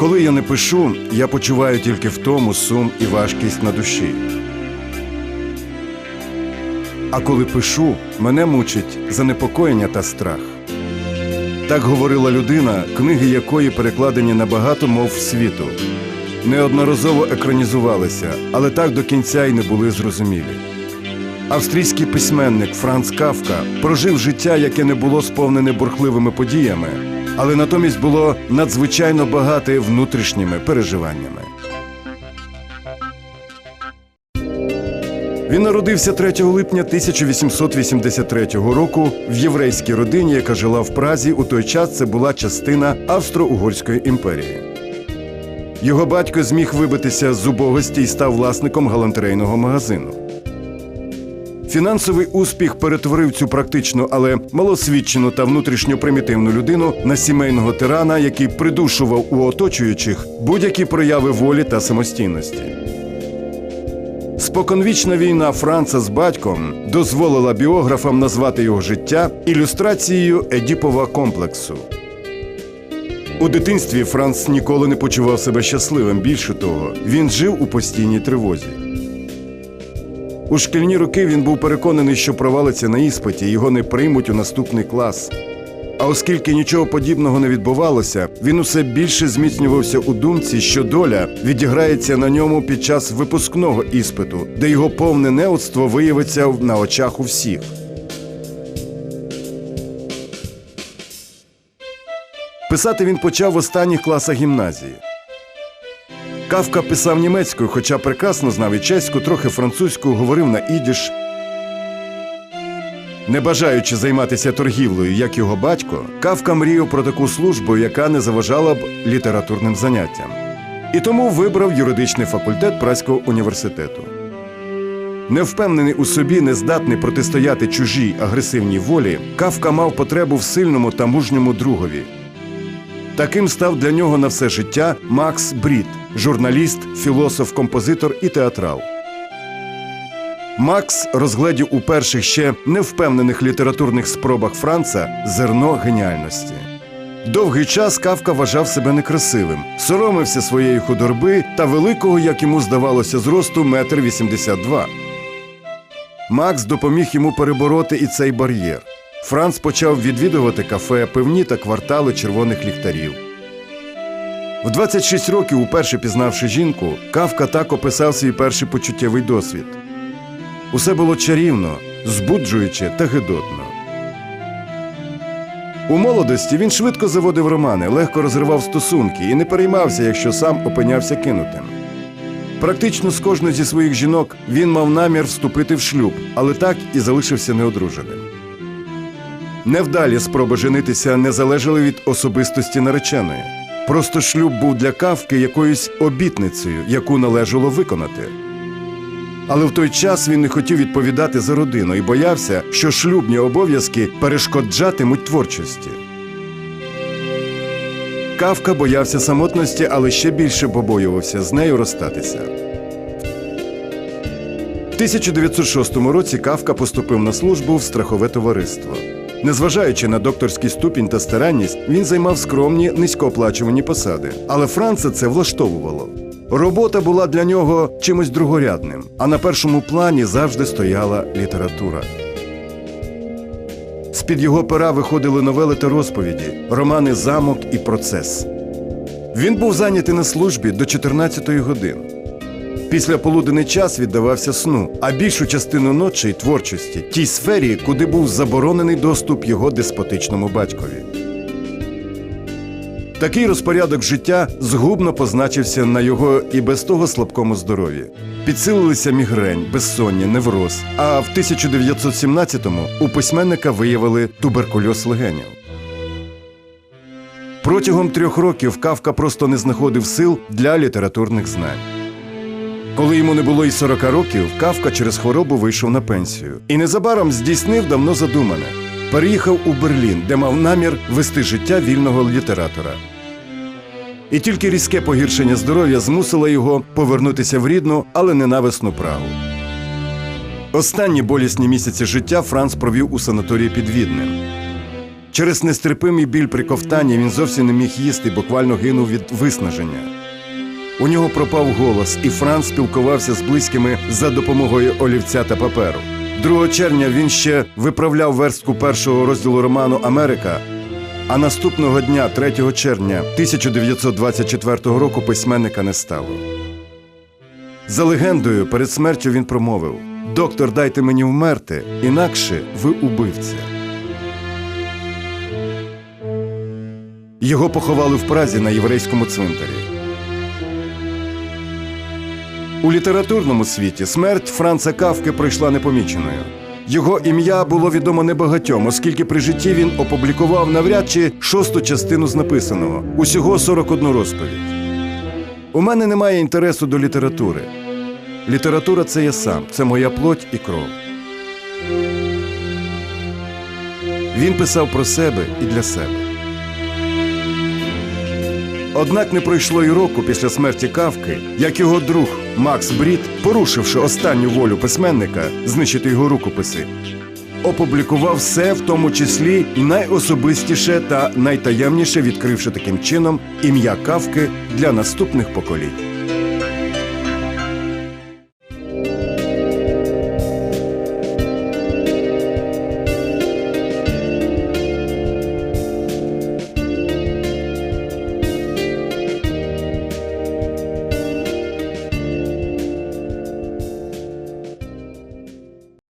Коли я не пишу, я почуваю тільки втому, сум і важкість на душі. А коли пишу, мене мучить занепокоєння та страх. Так говорила людина, книги якої перекладені на багато мов світу. Неодноразово екранізувалися, але так до кінця й не були зрозумілі. Австрійський письменник Франц Кафка прожив життя, яке не було сповнене бурхливими подіями, але натомість було надзвичайно багате внутрішніми переживаннями. Він народився 3 липня 1883 року в єврейській родині, яка жила в Празі. У той час це була частина Австро-Угорської імперії. Його батько зміг вибитися з убогості і став власником галантерейного магазину. Фінансовий успіх перетворив цю практичну, але малосвідчену та внутрішньо примітивну людину на сімейного тирана, який придушував у оточуючих будь-які прояви волі та самостійності. Споконвічна війна Франца з батьком дозволила біографам назвати його життя ілюстрацією Едіпова комплексу. У дитинстві Франц ніколи не почував себе щасливим. Більше того, він жив у постійній тривозі. У шкільні роки він був переконаний, що провалиться на іспиті, його не приймуть у наступний клас. А оскільки нічого подібного не відбувалося, він усе більше зміцнювався у думці, що доля відіграється на ньому під час випускного іспиту, де його повне неудство виявиться на очах у всіх. Писати він почав в останніх класах гімназії. Кавка писав німецькою, хоча прекрасно знав і чеську, трохи французьку, говорив на ідіш. Не бажаючи займатися торгівлею, як його батько, Кавка мріяв про таку службу, яка не заважала б літературним заняттям. І тому вибрав юридичний факультет Праського університету. Невпевнений у собі, нездатний протистояти чужій агресивній волі, Кавка мав потребу в сильному та мужньому другові. Таким став для нього на все життя Макс Брід, журналіст, філософ, композитор і театрал. Макс розгледів у перших ще невпевнених літературних спробах Франца зерно геніальності. Довгий час Кавка вважав себе некрасивим, соромився своєї худорби та великого, як йому здавалося, зросту метр вісімдесят два. Макс допоміг йому перебороти і цей бар'єр. Франц почав відвідувати кафе, пивні та квартали червоних ліхтарів. В 26 років, уперше пізнавши жінку, Кавка так описав свій перший почуттєвий досвід. Усе було чарівно, збуджуюче та гидотно. У молодості він швидко заводив романи, легко розривав стосунки і не переймався, якщо сам опинявся кинутим. Практично з кожною зі своїх жінок він мав намір вступити в шлюб, але так і залишився неодруженим. Невдалі спроби женитися не залежали від особистості нареченої. Просто шлюб був для кавки якоюсь обітницею, яку належало виконати. Але в той час він не хотів відповідати за родину і боявся, що шлюбні обов'язки перешкоджатимуть творчості. Кавка боявся самотності, але ще більше побоювався з нею розстатися. В 1906 році Кавка поступив на службу в страхове товариство. Незважаючи на докторський ступінь та старанність, він займав скромні низькооплачувані посади. Але Франца це влаштовувало. Робота була для нього чимось другорядним, а на першому плані завжди стояла література. З-під його пера виходили новели та розповіді, романи Замок і процес. Він був зайнятий на службі до 14-ї години. Після полуденний час віддавався сну, а більшу частину ночі творчості, тій сфері, куди був заборонений доступ його деспотичному батькові. Такий розпорядок життя згубно позначився на його і без того слабкому здоров'ї. Підсилилися мігрень, безсоння, невроз. А в 1917-му у письменника виявили туберкульоз легенів. Протягом трьох років Кавка просто не знаходив сил для літературних знань. Коли йому не було й 40 років, Кавка через хворобу вийшов на пенсію і незабаром здійснив давно задумане. Переїхав у Берлін, де мав намір вести життя вільного літератора. І тільки різке погіршення здоров'я змусило його повернутися в рідну, але ненависну Прагу. Останні болісні місяці життя Франц провів у санаторії під Віднем. Через нестерпимий біль при ковтанні він зовсім не міг їсти буквально гинув від виснаження. У нього пропав голос, і Франц спілкувався з близькими за допомогою олівця та паперу. 2 червня він ще виправляв верстку першого розділу роману Америка. А наступного дня, 3 червня 1924 року, письменника не стало. За легендою, перед смертю він промовив: Доктор, дайте мені вмерти, інакше ви убивця. Його поховали в Празі на єврейському цвинтарі. У літературному світі смерть Франца Кавки пройшла непоміченою. Його ім'я було відомо небагатьом, оскільки при житті він опублікував навряд чи шосту частину з написаного, усього 41 розповідь. У мене немає інтересу до літератури. Література це я сам, це моя плоть і кров. Він писав про себе і для себе. Однак не пройшло й року після смерті Кавки, як його друг Макс Брід, порушивши останню волю письменника знищити його рукописи, опублікував все, в тому числі найособистіше та найтаємніше, відкривши таким чином ім'я Кавки для наступних поколінь.